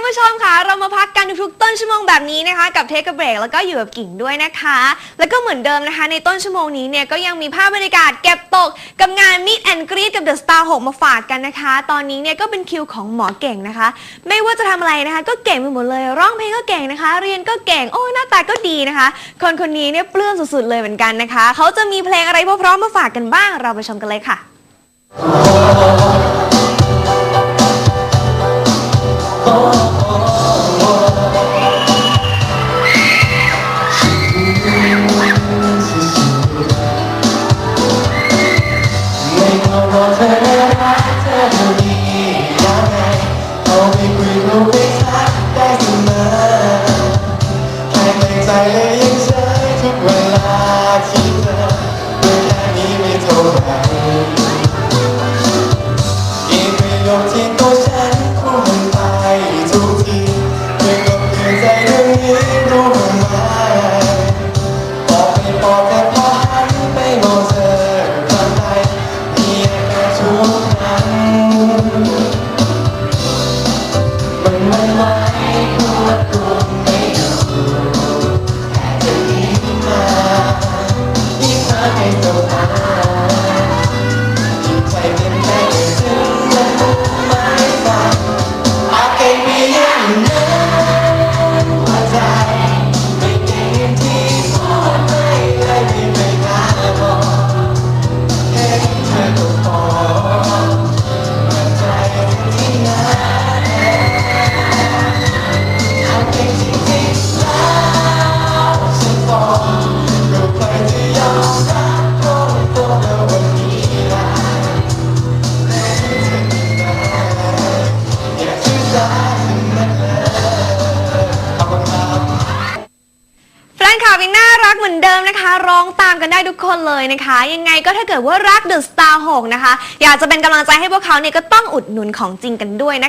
ณผู้ชมคะเรามาพักกันทุกๆต้นชั่วโมงแบบนี้นะคะ กับเทคเบรกแล้วก็อยู่กับกิ่งด้วยนะคะ แล้วก็เหมือนเดิมนะคะ ในต้นชั่วโมงนี้เนี่ยก็ยังมีภาพบรรยากาศเก็บตก กับงาน Meet and Greet กับ The Star 6มาฝากกันนะคะ ตอนนี้เนี่ยก็เป็นคิวของหมอเก่งนะคะ ไม่ว่าจะทำอะไรนะคะ ก็เก่งไปหมดเลยร้องเพลงก็เก่งนะคะ เรียนก็เก่งโอ้หน้าตาก็ดีนะคะ คนคนนี้เนี่ยปลื้มสุดๆเลยเหมือนกันนะคะเขาจะมีเพลงอะไรพราะๆมาฝากกันบ้าง เราไปชมกันเลยค่ะไดิมนะคะ ร้องตามกันได้ทุกคนเลยนะคะ ยังไงก็ถ้าเกิดว่ารักเดอะสตาร์หกนะคะ อยากจะเป็นกำลังใจให้พวกเขาเนี่ยก็ต้องอุดหนุนของจริงกันด้วยนะคะ